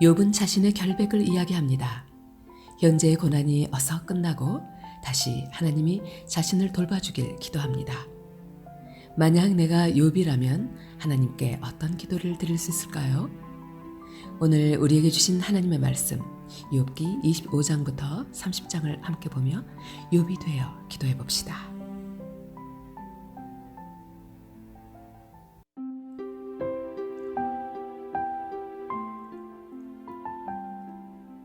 욥은 자신의 결백을 이야기합니다. 현재의 고난이 어서 끝나고 다시 하나님이 자신을 돌봐주길 기도합니다. 만약 내가 욥이라면 하나님께 어떤 기도를 드릴 수 있을까요? 오늘 우리에게 주신 하나님의 말씀 욥기 25장부터 30장을 함께 보며 욥이 되어 기도해 봅시다.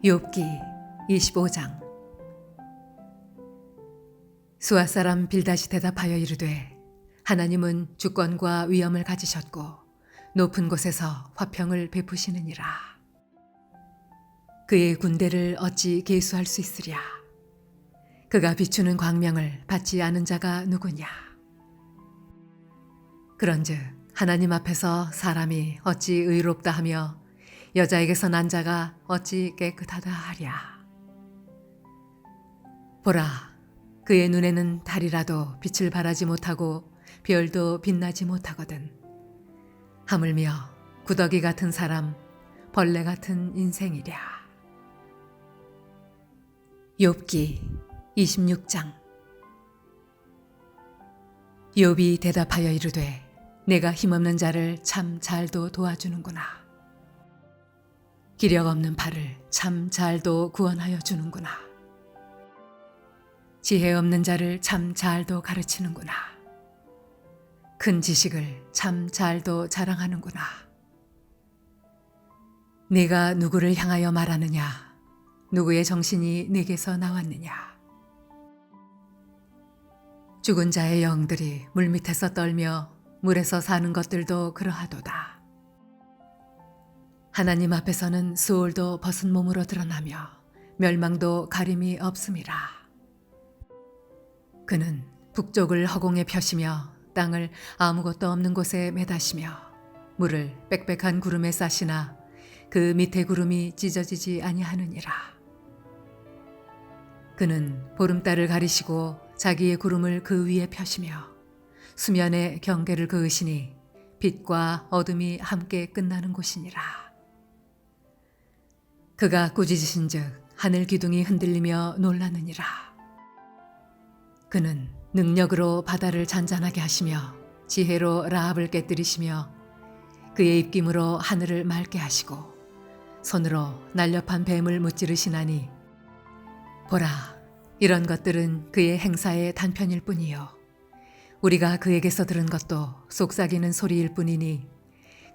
욥기 25장. 수아 사람 빌다시 대답하여 이르되 하나님은 주권과 위엄을 가지셨고 높은 곳에서 화평을 베푸시느니라. 그의 군대를 어찌 계수할 수 있으랴? 그가 비추는 광명을 받지 않은 자가 누구냐? 그런즉 하나님 앞에서 사람이 어찌 의롭다 하며 여자에게서 난 자가 어찌 깨끗하다 하랴. 보라, 그의 눈에는 달이라도 빛을 발하지 못하고 별도 빛나지 못하거든. 하물며 구더기 같은 사람, 벌레 같은 인생이랴. 욥기 26장 욥이 대답하여 이르되 내가 힘없는 자를 참 잘도 도와주는구나. 기력 없는 발을 참 잘도 구원하여 주는구나. 지혜 없는 자를 참 잘도 가르치는구나. 큰 지식을 참 잘도 자랑하는구나. 네가 누구를 향하여 말하느냐? 누구의 정신이 내게서 나왔느냐? 죽은 자의 영들이 물밑에서 떨며 물에서 사는 것들도 그러하도다. 하나님 앞에서는 수월도 벗은 몸으로 드러나며 멸망도 가림이 없음이라. 그는 북쪽을 허공에 펴시며 땅을 아무것도 없는 곳에 매다시며 물을 빽빽한 구름에 싸시나 그 밑에 구름이 찢어지지 아니하느니라. 그는 보름달을 가리시고 자기의 구름을 그 위에 펴시며 수면의 경계를 그으시니 빛과 어둠이 함께 끝나는 곳이니라. 그가 꾸짖으신즉 하늘 기둥이 흔들리며 놀라느니라. 그는 능력으로 바다를 잔잔하게 하시며 지혜로 라합을 깨뜨리시며 그의 입김으로 하늘을 맑게 하시고 손으로 날렵한 뱀을 무찌르시나니 보라 이런 것들은 그의 행사의 단편일 뿐이요 우리가 그에게서 들은 것도 속삭이는 소리일 뿐이니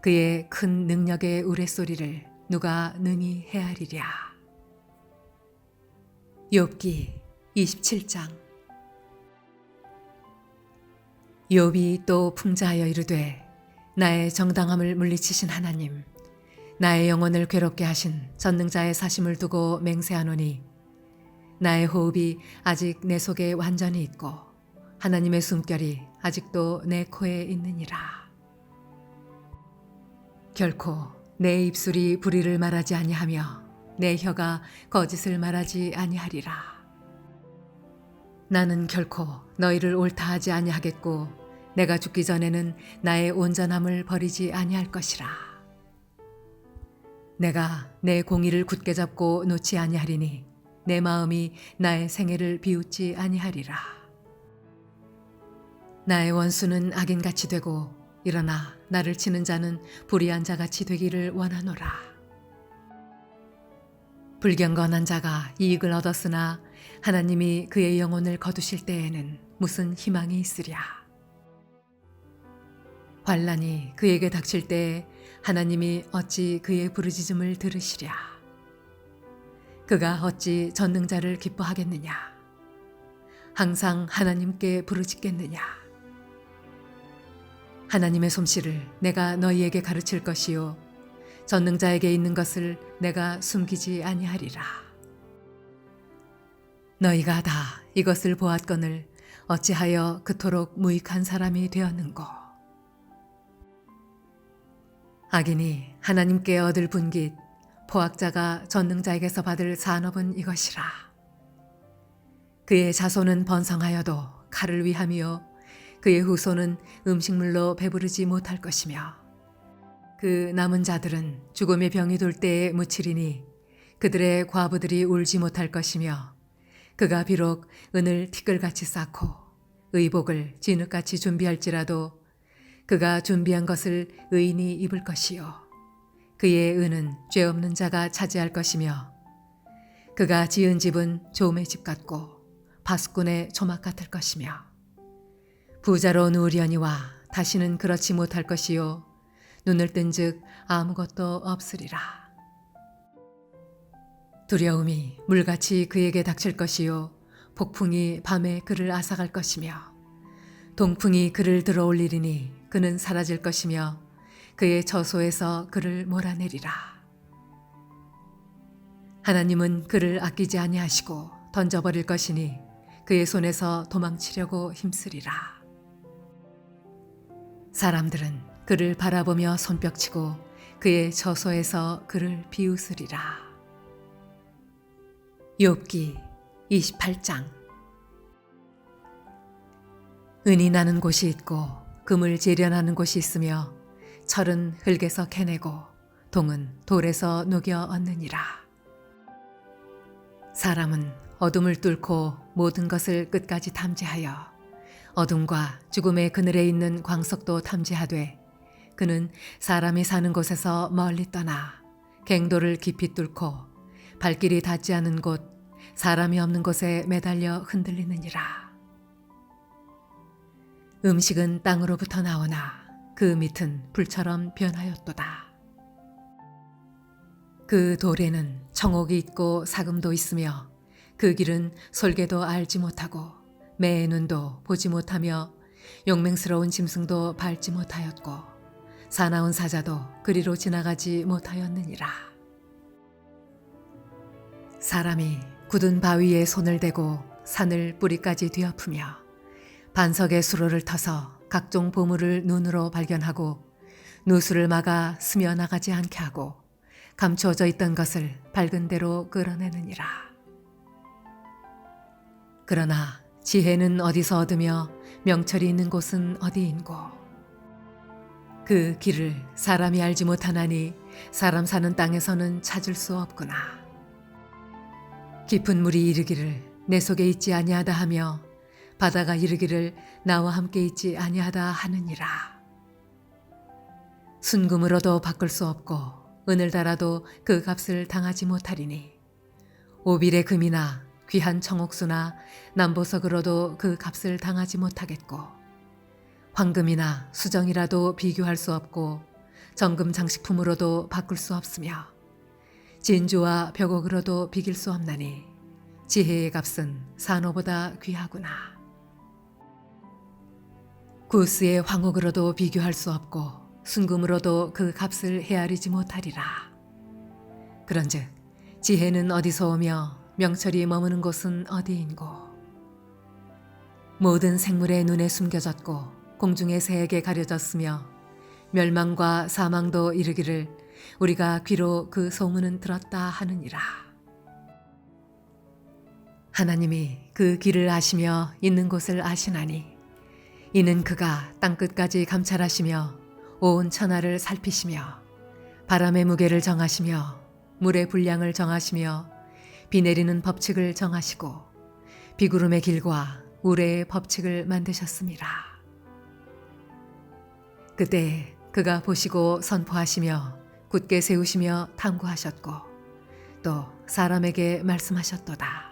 그의 큰 능력의 우레소리를 누가 능히 헤아리랴. 욥기 27장 욥이 또 풍자하여 이르되 나의 정당함을 물리치신 하나님 나의 영혼을 괴롭게 하신 전능자의 사심을 두고 맹세하노니 나의 호흡이 아직 내 속에 완전히 있고 하나님의 숨결이 아직도 내 코에 있느니라 결코 내 입술이 불의를 말하지 아니하며 내 혀가 거짓을 말하지 아니하리라. 나는 결코 너희를 옳다 하지 아니하겠고 내가 죽기 전에는 나의 온전함을 버리지 아니할 것이라. 내가 내 공의를 굳게 잡고 놓지 아니하리니 내 마음이 나의 생애를 비웃지 아니하리라. 나의 원수는 악인같이 되고 일어나 나를 치는 자는 불의한 자같이 되기를 원하노라. 불경건한 자가 이익을 얻었으나 하나님이 그의 영혼을 거두실 때에는 무슨 희망이 있으랴. 환란이 그에게 닥칠 때에 하나님이 어찌 그의 부르짖음을 들으시랴. 그가 어찌 전능자를 기뻐하겠느냐. 항상 하나님께 부르짖겠느냐. 하나님의 솜씨를 내가 너희에게 가르칠 것이요 전능자에게 있는 것을 내가 숨기지 아니하리라. 너희가 다 이것을 보았거늘 어찌하여 그토록 무익한 사람이 되었는고. 악인이 하나님께 얻을 분깃, 포악자가 전능자에게서 받을 산업은 이것이라. 그의 자손은 번성하여도 칼을 위함이요 그의 후손은 음식물로 배부르지 못할 것이며 그 남은 자들은 죽음의 병이 돌 때에 묻히리니 그들의 과부들이 울지 못할 것이며 그가 비록 은을 티끌같이 쌓고 의복을 진흙같이 준비할지라도 그가 준비한 것을 의인이 입을 것이요. 그의 은은 죄 없는 자가 차지할 것이며 그가 지은 집은 조음의 집 같고 바스꾼의 조막 같을 것이며 부자로 누우려니와 다시는 그렇지 못할 것이요. 눈을 뜬즉 아무것도 없으리라. 두려움이 물같이 그에게 닥칠 것이요. 폭풍이 밤에 그를 앗아갈 것이며 동풍이 그를 들어올리리니 그는 사라질 것이며 그의 저소에서 그를 몰아내리라. 하나님은 그를 아끼지 아니하시고 던져버릴 것이니 그의 손에서 도망치려고 힘쓰리라 사람들은 그를 바라보며 손뼉치고 그의 저소에서 그를 비웃으리라. 욥기 28장. 은이 나는 곳이 있고 금을 재련하는 곳이 있으며 철은 흙에서 캐내고 동은 돌에서 녹여 얻느니라. 사람은 어둠을 뚫고 모든 것을 끝까지 탐지하여 어둠과 죽음의 그늘에 있는 광석도 탐지하되 그는 사람이 사는 곳에서 멀리 떠나 갱도를 깊이 뚫고 발길이 닿지 않은 곳 사람이 없는 곳에 매달려 흔들리느니라. 음식은 땅으로부터 나오나 그 밑은 불처럼 변하였도다. 그 돌에는 청옥이 있고 사금도 있으며 그 길은 솔개도 알지 못하고 매의 눈도 보지 못하며 용맹스러운 짐승도 밟지 못하였고 사나운 사자도 그리로 지나가지 못하였느니라. 사람이 굳은 바위에 손을 대고 산을 뿌리까지 뒤엎으며 반석의 수로를 터서 각종 보물을 눈으로 발견하고 누수를 막아 스며 나가지 않게 하고 감추어져 있던 것을 밝은 대로 끌어내느니라. 그러나 지혜는 어디서 얻으며 명철이 있는 곳은 어디인고? 그 길을 사람이 알지 못하나니 사람 사는 땅에서는 찾을 수 없구나. 깊은 물이 이르기를 내 속에 있지 아니하다 하며 바다가 이르기를 나와 함께 있지 아니하다 하느니라. 순금으로도 바꿀 수 없고 은을 달아도 그 값을 당하지 못하리니 오빌의 금이나 귀한 청옥수나 남보석으로도 그 값을 당하지 못하겠고 황금이나 수정이라도 비교할 수 없고 정금 장식품으로도 바꿀 수 없으며 진주와 벽옥으로도 비길 수 없나니 지혜의 값은 산호보다 귀하구나. 구스의 황옥으로도 비교할 수 없고 순금으로도 그 값을 헤아리지 못하리라. 그런즉 지혜는 어디서 오며 명철이 머무는 곳은 어디인고? 모든 생물의 눈에 숨겨졌고 공중의 새에게 가려졌으며 멸망과 사망도 이르기를 우리가 귀로 그 소문은 들었다 하느니라. 하나님이 그 길을 아시며 있는 곳을 아시나니 이는 그가 땅 끝까지 감찰하시며 온 천하를 살피시며 바람의 무게를 정하시며 물의 분량을 정하시며 비 내리는 법칙을 정하시고 비구름의 길과 우레의 법칙을 만드셨습니다. 그때 그가 보시고 선포하시며 굳게 세우시며 탐구하셨고 또 사람에게 말씀하셨도다.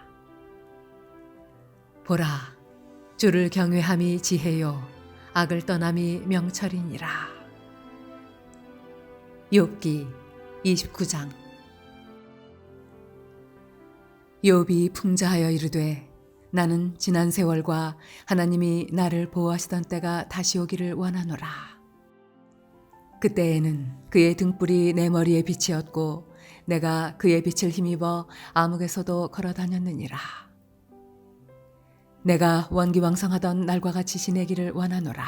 보라, 주를 경외함이 지혜요, 악을 떠남이 명철이니라. 욥기 29장 욥이 풍자하여 이르되 나는 지난 세월과 하나님이 나를 보호하시던 때가 다시 오기를 원하노라. 그때에는 그의 등불이 내 머리에 빛이었고 내가 그의 빛을 힘입어 암흑에서도 걸어 다녔느니라. 내가 원기왕성하던 날과 같이 지내기를 원하노라.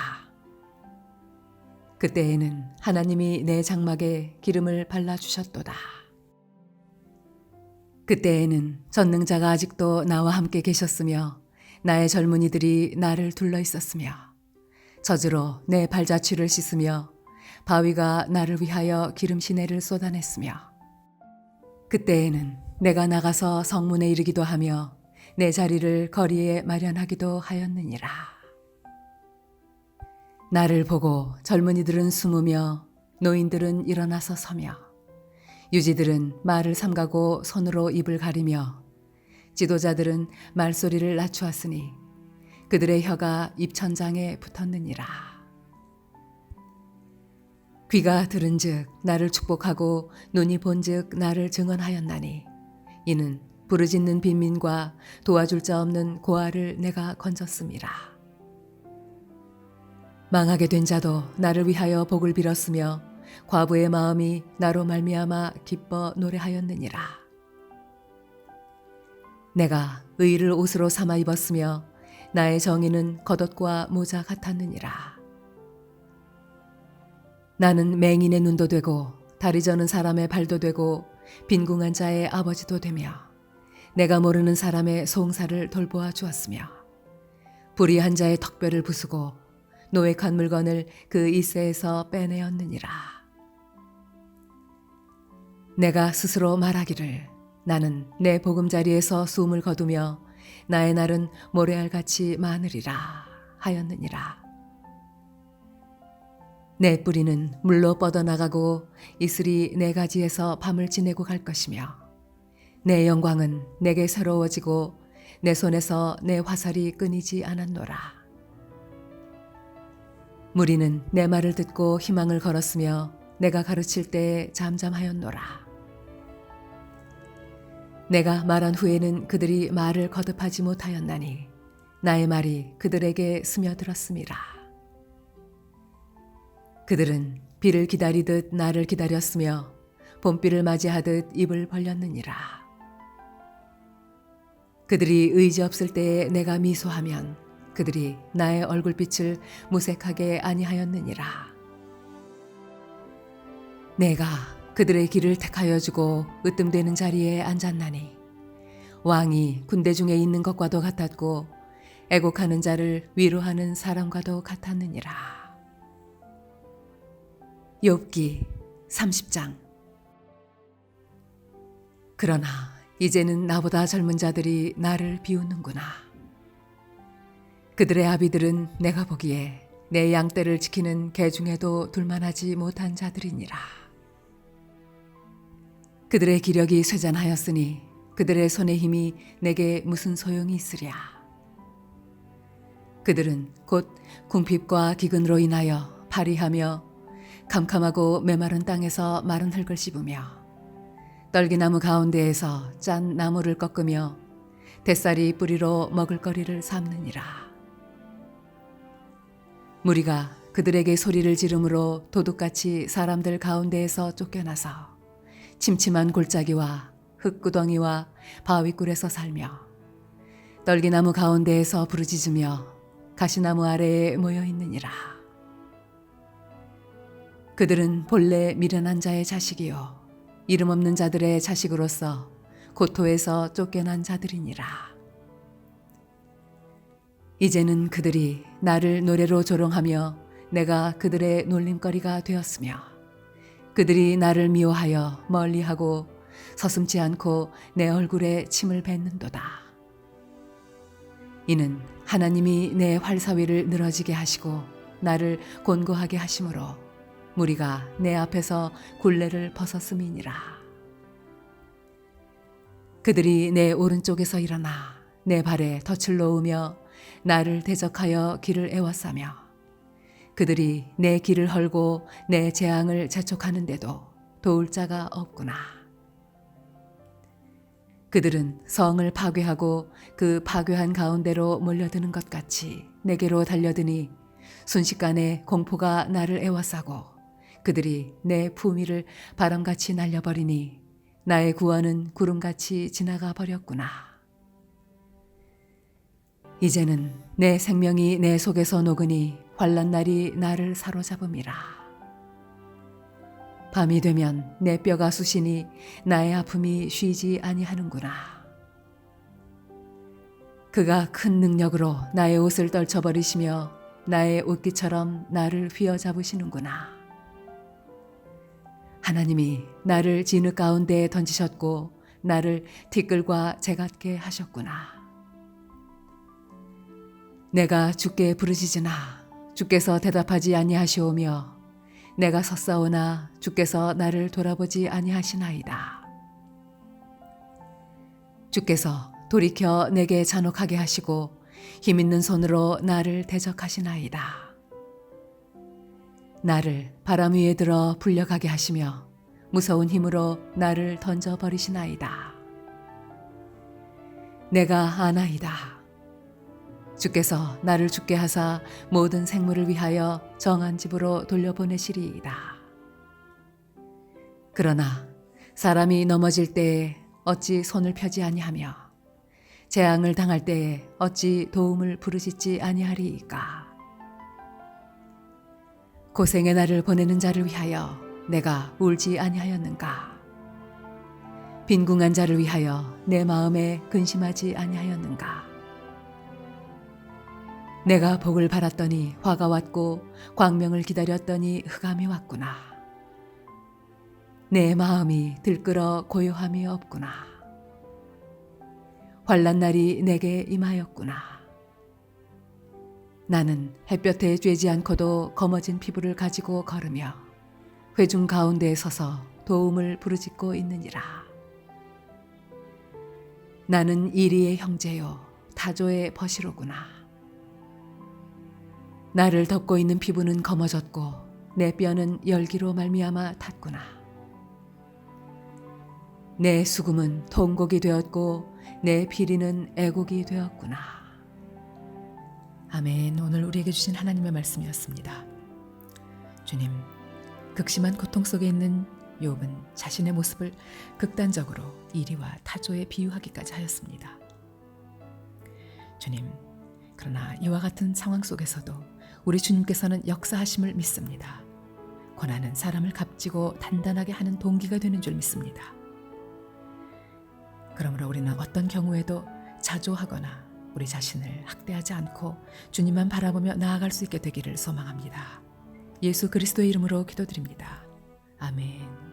그때에는 하나님이 내 장막에 기름을 발라 주셨도다. 그때에는 전능자가 아직도 나와 함께 계셨으며 나의 젊은이들이 나를 둘러 있었으며 저주로 내 발자취를 씻으며 바위가 나를 위하여 기름 시내를 쏟아냈으며 그때에는 내가 나가서 성문에 이르기도 하며 내 자리를 거리에 마련하기도 하였느니라. 나를 보고 젊은이들은 숨으며 노인들은 일어나서 서며 유지들은 말을 삼가고 손으로 입을 가리며 지도자들은 말소리를 낮추었으니 그들의 혀가 입천장에 붙었느니라. 귀가 들은즉 나를 축복하고 눈이 본즉 나를 증언하였나니 이는 부르짖는 빈민과 도와줄 자 없는 고아를 내가 건졌음이라. 망하게 된 자도 나를 위하여 복을 빌었으며 과부의 마음이 나로 말미암아 기뻐 노래하였느니라. 내가 의를 옷으로 삼아 입었으며 나의 정의는 겉옷과 모자 같았느니라. 나는 맹인의 눈도 되고 다리 저는 사람의 발도 되고 빈궁한 자의 아버지도 되며 내가 모르는 사람의 송사를 돌보아 주었으며 불의한 자의 턱뼈를 부수고 노획한 물건을 그 이세에서 빼내었느니라. 내가 스스로 말하기를 나는 내 보금자리에서 숨을 거두며 나의 날은 모래알같이 많으리라 하였느니라. 내 뿌리는 물로 뻗어나가고 이슬이 내 가지에서 밤을 지내고 갈 것이며 내 영광은 내게 새로워지고 내 손에서 내 화살이 끊이지 않았노라. 무리는 내 말을 듣고 희망을 걸었으며 내가 가르칠 때에 잠잠하였노라. 내가 말한 후에는 그들이 말을 거듭하지 못하였나니 나의 말이 그들에게 스며들었음이라. 그들은 비를 기다리듯 나를 기다렸으며 봄비를 맞이하듯 입을 벌렸느니라. 그들이 의지 없을 때에 내가 미소하면 그들이 나의 얼굴빛을 무색하게 아니하였느니라. 내가 그들의 길을 택하여 주고 으뜸되는 자리에 앉았나니 왕이 군대 중에 있는 것과도 같았고 애곡하는 자를 위로하는 사람과도 같았느니라. 욥기 30장 그러나 이제는 나보다 젊은 자들이 나를 비웃는구나. 그들의 아비들은 내가 보기에 내 양떼를 지키는 개 중에도 둘만하지 못한 자들이니라. 그들의 기력이 쇠잔하였으니 그들의 손의 힘이 내게 무슨 소용이 있으랴. 그들은 곧 궁핍과 기근으로 인하여 파리하며 캄캄하고 메마른 땅에서 마른 흙을 씹으며 떨기나무 가운데에서 짠 나무를 꺾으며 뱃살이 뿌리로 먹을거리를 삼느니라. 무리가 그들에게 소리를 지르므로 도둑같이 사람들 가운데에서 쫓겨나서 침침한 골짜기와 흙구덩이와 바위굴에서 살며 떨기나무 가운데에서 부르짖으며 가시나무 아래에 모여 있느니라. 그들은 본래 미련한 자의 자식이요 이름 없는 자들의 자식으로서 고토에서 쫓겨난 자들이니라. 이제는 그들이 나를 노래로 조롱하며 내가 그들의 놀림거리가 되었으며 그들이 나를 미워하여 멀리하고 서슴지 않고 내 얼굴에 침을 뱉는도다. 이는 하나님이 내 활사위를 늘어지게 하시고 나를 곤고하게 하심으로 무리가 내 앞에서 굴레를 벗었음이니라. 그들이 내 오른쪽에서 일어나 내 발에 덫을 놓으며 나를 대적하여 길을 애워싸며 그들이 내 길을 헐고 내 재앙을 재촉하는데도 도울 자가 없구나. 그들은 성을 파괴하고 그 파괴한 가운데로 몰려드는 것 같이 내게로 달려드니 순식간에 공포가 나를 애워싸고 그들이 내 품위를 바람같이 날려버리니 나의 구원은 구름같이 지나가 버렸구나. 이제는 내 생명이 내 속에서 녹으니 환란 날이 나를 사로잡음이라. 밤이 되면 내 뼈가 쑤시니 나의 아픔이 쉬지 아니하는구나. 그가 큰 능력으로 나의 옷을 떨쳐버리시며 나의 옷깃처럼 나를 휘어잡으시는구나. 하나님이 나를 진흙 가운데에 던지셨고 나를 티끌과 재같게 하셨구나. 내가 주께 부르짖으나 주께서 대답하지 아니하시오며 내가 섰사오나 주께서 나를 돌아보지 아니하시나이다. 주께서 돌이켜 내게 잔혹하게 하시고 힘 있는 손으로 나를 대적하시나이다. 나를 바람 위에 들어 불려가게 하시며 무서운 힘으로 나를 던져 버리시나이다. 내가 아나이다. 주께서 나를 죽게 하사 모든 생물을 위하여 정한 집으로 돌려보내시리이다. 그러나 사람이 넘어질 때에 어찌 손을 펴지 아니하며 재앙을 당할 때에 어찌 도움을 부르짖지 아니하리이까. 고생의 날을 보내는 자를 위하여 내가 울지 아니하였는가? 빈궁한 자를 위하여 내 마음에 근심하지 아니하였는가? 내가 복을 바랐더니 화가 왔고 광명을 기다렸더니 흑암이 왔구나. 내 마음이 들끓어 고요함이 없구나. 환란 날이 내게 임하였구나. 나는 햇볕에 쬐지 않고도 검어진 피부를 가지고 걸으며 회중 가운데에 서서 도움을 부르짖고 있느니라. 나는 이리의 형제요 타조의 버시로구나. 나를 덮고 있는 피부는 검어졌고 내 뼈는 열기로 말미암아 탔구나. 내 수금은 통곡이 되었고 내 비리는 애곡이 되었구나. 아멘. 오늘 우리에게 주신 하나님의 말씀이었습니다. 주님, 극심한 고통 속에 있는 욥은 자신의 모습을 극단적으로 이리와 타조에 비유하기까지 하였습니다. 주님, 그러나 이와 같은 상황 속에서도 우리 주님께서는 역사하심을 믿습니다. 고난은 사람을 값지고 단단하게 하는 동기가 되는 줄 믿습니다. 그러므로 우리는 어떤 경우에도 자조하거나 우리 자신을 학대하지 않고 주님만 바라보며 나아갈 수 있게 되기를 소망합니다. 예수 그리스도의 이름으로 기도드립니다. 아멘.